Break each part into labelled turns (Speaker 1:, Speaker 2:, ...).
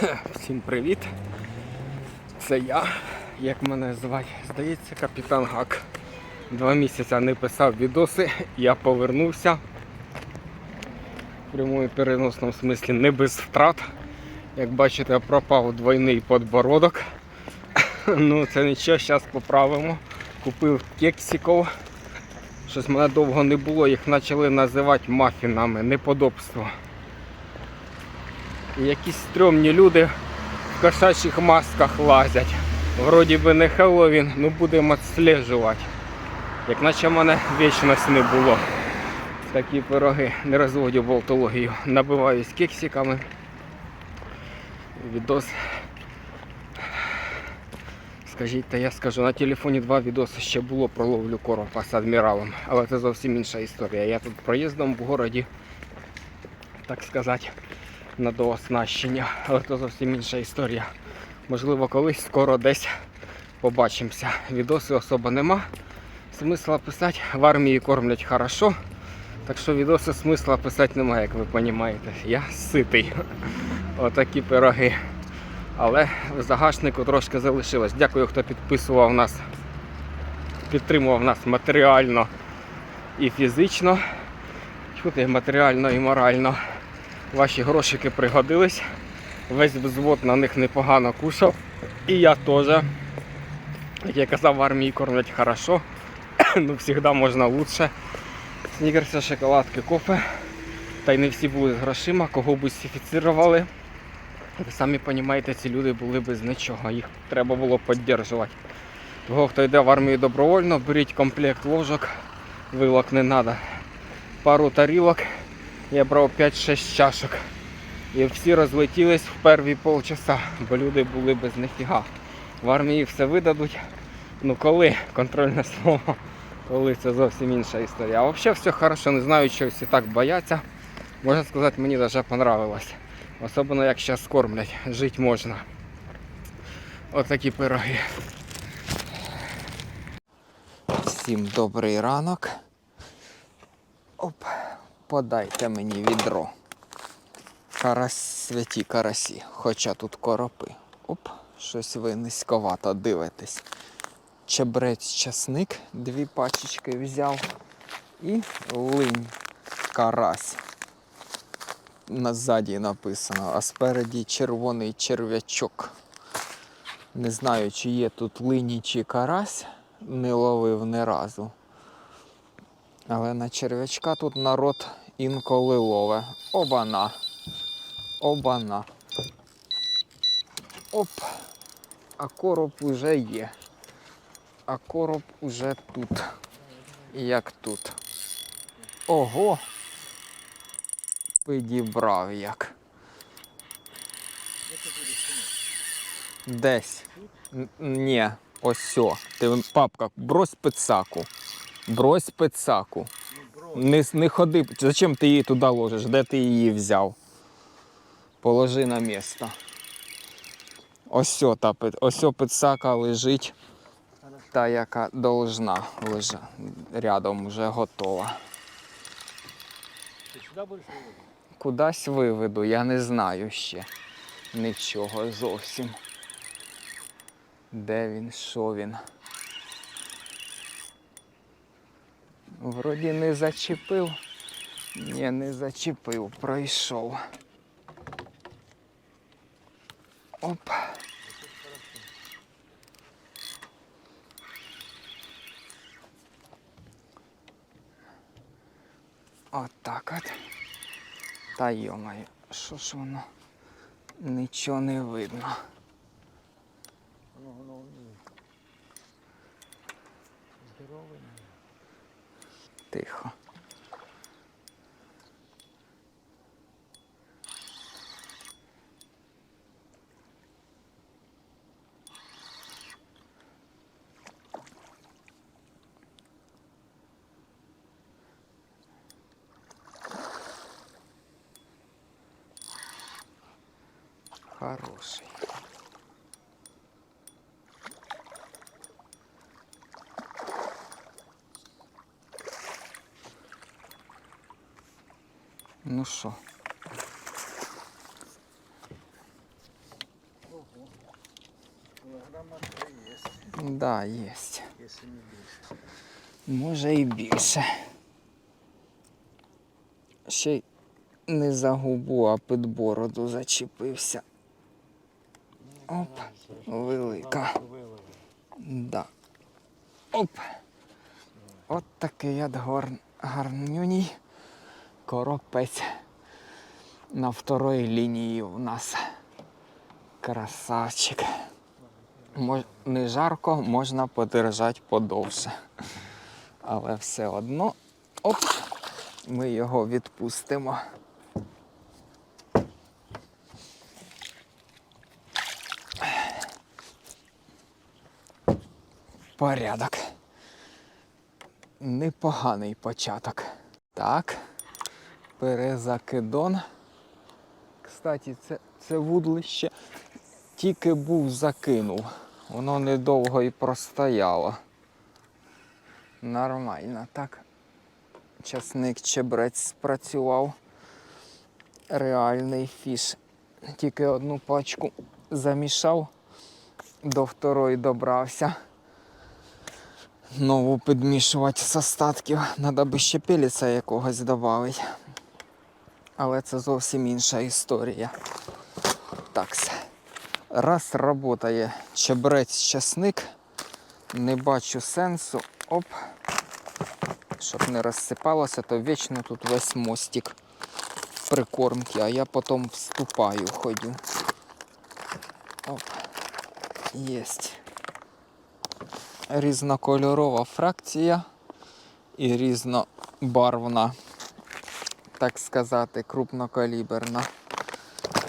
Speaker 1: Всім привіт! Це я, як мене звати, здається, капітан Гак. Два місяці не писав відоси, я повернувся. В прямому переносному смислі не без втрат. Як бачите, пропав двойний подбородок. Ну це нічого, зараз поправимо. Купив кексиків. Щось мене довго не було, їх почали називати мафінами, неподобство. Якісь стрьомні люди в кошачих масках лазять. Вроді би не Хеллоуін, ну будемо відслежувати. Як наче в мене вічність не було. Такі пироги не розводю болтологію. Набиваюсь кексиками. Відос. Скажіть, та я скажу, на телефоні два відоси ще було про ловлю коропа з адміралом, але це зовсім інша історія. Я тут проїздом в городі, так сказати, на дооснащення, але це зовсім інша історія. Можливо, колись скоро десь побачимося. Відоси особо нема. Смисла писати, в армії кормлять хорошо. Так що відоси смисла писати немає, як ви розумієте. Я ситий. Отакі пироги. Але в загашнику трошки залишилось. Дякую, хто підписував нас, підтримував нас матеріально і фізично. Чути, матеріально і морально. Ваші грошики пригодились. Весь взвод на них непогано кушав. І я теж. Як я казав, в армії кормлять хорошо. ну, завжди можна лучше. Снігерси, шоколадки, кофе. Та й не всі були з грошима, кого бусифіцірували. Ви самі розумієте, ці люди були без нічого, їх треба було підтримувати. Того, хто йде в армію добровольно, беріть комплект ложок, вилок не треба. Пару тарілок, я брав 5-6 чашок. І всі розлетілись в перві полчаса, бо люди були без ніфіга. В армії все видадуть. Ну коли контрольне слово, коли це зовсім інша історія. А взагалі все хорошо, не знаю, що всі так бояться. Можна сказати, мені навіть понравилось. Особливо як зараз кормлять, жити можна. Отакі пироги. Всім добрий ранок. Оп, подайте мені відро. Карась, святі карасі, хоча тут коропи. Оп, щось ви низьковато дивитесь. Чебрець часник, дві пачечки взяв. І линь карась. Назаді написано, а спереді червоний черв'ячок. Не знаю, чи є тут лині чи карась, не ловив ні разу. Але на черв'ячка тут народ інколи лове. Обана. Обана. Оп. А короб уже є. А короб уже тут. Як тут. Ого! Підібрав як. Десь. Ні, ось сьо. Ти папка, брось пицаку. Брось пицаку. Не, не ходи. Зачем ти її туди ложиш? Де ти її взяв? Положи на місце. Ось та ось пицака лежить. Та, яка должна лежа. Рядом вже готова.
Speaker 2: Ты сюда больше выводишь?
Speaker 1: Кудись виведу, я не знаю ще нічого зовсім. Де він, що він? Вроді не зачепив. Ні, не зачепив, пройшов. Оп. От так от. Та йомаю, що ж воно? Нічого не видно. Тихо. Хороший. Ну що.
Speaker 2: Да,
Speaker 1: є.
Speaker 2: Може і більше. Ще й не за губу, а під бороду зачепився. Оп, велика. Да. Оп. От такий от гарнюній коропець на второй лінії у нас. Красавчик. Мож... Не жарко, можна подержати подовше. Але все одно, оп, ми його відпустимо. Порядок. Непоганий початок. Так. Перезакидон. Кстати, це, це вудлище тільки був закинув. Воно недовго і простояло. Нормально, так. Часник чебрець спрацював. Реальний фіш. Тільки одну пачку замішав, до второї добрався. Нову підмішувати з остатків. Надо би ще пеліця якогось додати. Але це зовсім інша історія. Такс. Раз работає чебрець часник, не бачу сенсу. Оп. Щоб не розсипалося, то вічно тут весь мостик прикормки, а я потім вступаю, ходю. Оп. Єсть. Різнокольорова фракція і різнобарвна, так сказати, крупнокаліберна.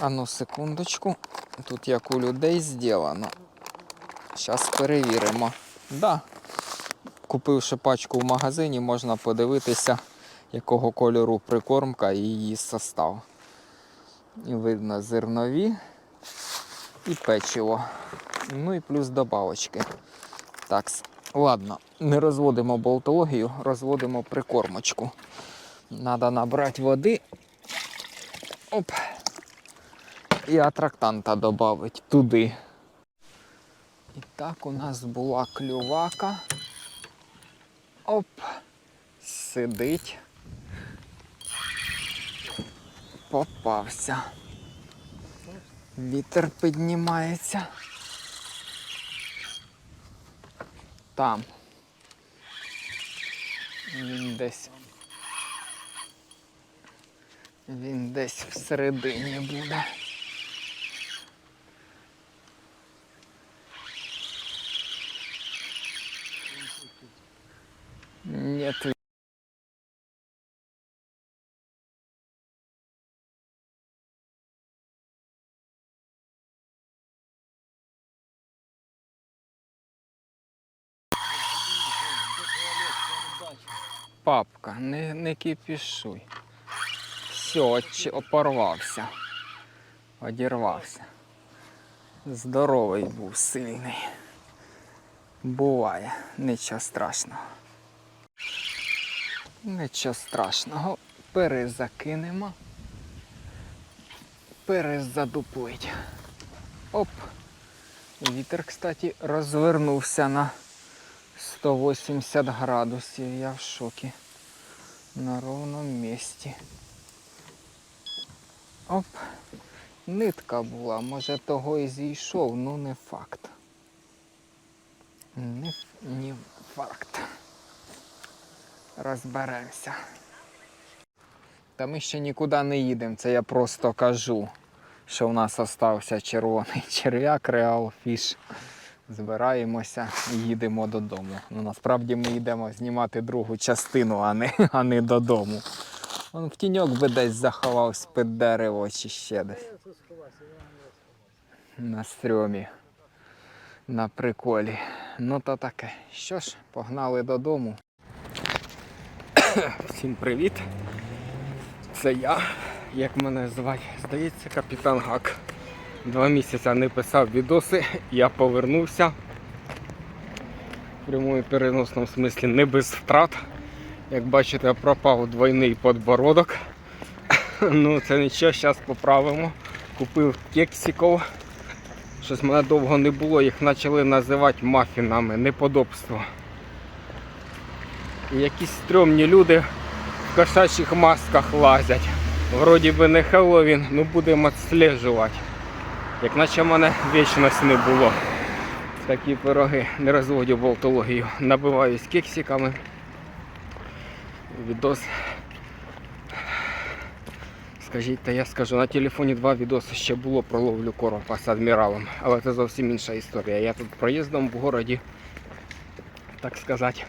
Speaker 2: А ну, секундочку. Тут як у людей зроблено. Зараз перевіримо. Да. Купивши пачку в магазині, можна подивитися, якого кольору прикормка і її состав. І видно зернові і печиво. Ну і плюс добавочки. Так, ладно, не розводимо болтологію, розводимо прикормочку. Надо набрати води. Оп. І атрактанта додати туди. І так у нас була клювака. Оп. Сидить. Попався. Вітер піднімається. Там. Він десь. Він десь всередині буде. Нет. Папка, не, не кипішуй. Все, опорвався. Одірвався. Здоровий був, сильний. Буває, нічого страшного. Нічого страшного. Перезакинемо. Перезадуплить. Оп. Вітер, кстати, розвернувся на 180 градусів. Я в шокі. На ровному місці. Оп. Нитка була, може того і зійшов, ну не факт. Не, не факт. Розберемося. Та ми ще нікуди не їдемо, це я просто кажу, що в нас остався червоний черв'як, реал фіш. Збираємося і їдемо додому. Ну, насправді ми йдемо знімати другу частину, а не, а не додому. Он в тіньок би десь заховався під дерево чи ще десь. На стрьомі. На приколі. Ну то таке. Що ж, погнали додому. Всім привіт. Це я, як мене звати, здається, капітан Гак. Два місяці не писав відоси, я повернувся. В прямому переносному смислі не без втрат. Як бачите, пропав двойний подбородок. Ну це нічого, зараз поправимо. Купив кексиков
Speaker 1: Щось мене довго не було, їх почали називати мафінами, неподобство. Якісь стрьомні люди в кошачих масках лазять. Вроді би не Хеллоуін, ну будемо відслежувати. Як наче в мене вічності не було. Такі пироги не розводю болтологію. Набиваюсь кексиками. Відос. Скажіть, та я скажу, на телефоні два відоси ще було про ловлю коропа з адміралом, але це зовсім інша історія. Я тут проїздом в городі, так сказати,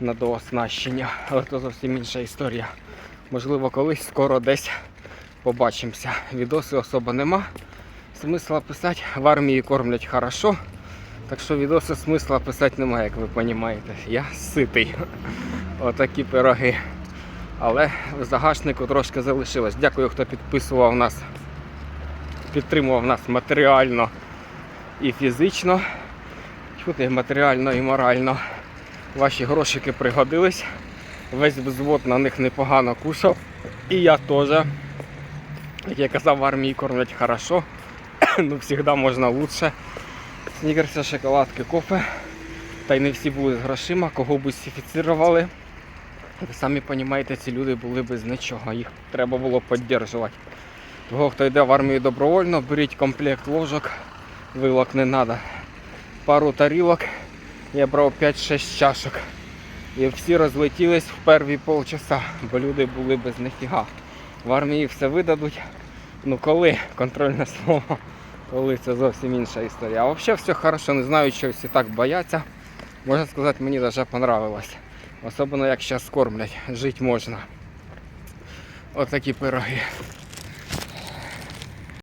Speaker 1: на дооснащення, але це зовсім інша історія. Можливо, колись скоро десь побачимося. Відоси особо нема. Смисла писати, в армії кормлять хорошо. Так що відоси смисла писати немає, як ви розумієте. Я ситий. Отакі пироги. Але в загашнику трошки залишилось. Дякую, хто підписував нас, підтримував нас матеріально і фізично. Чути, матеріально і морально. Ваші грошики пригодились. Весь взвод на них непогано кушав. І я теж. Як я казав, в армії кормлять хорошо. ну, завжди можна лучше. Снігерси, шоколадки, кофе. Та й не всі були з грошима, кого б сифіцирували. Ви самі розумієте, ці люди були без нічого, їх треба було підтримувати. Того, хто йде в армію добровольно, беріть комплект ложок, вилок не треба. Пару тарілок, я брав 5-6 чашок. І всі розлетілись в перві полчаса, бо люди були без ніфіга. В армії все видадуть. Ну коли контрольне слово, коли це зовсім інша історія. А взагалі все хорошо, не знаю, що всі так бояться. Можна сказати, мені навіть понравилось. Особливо як зараз кормлять, жити можна. Отакі пироги.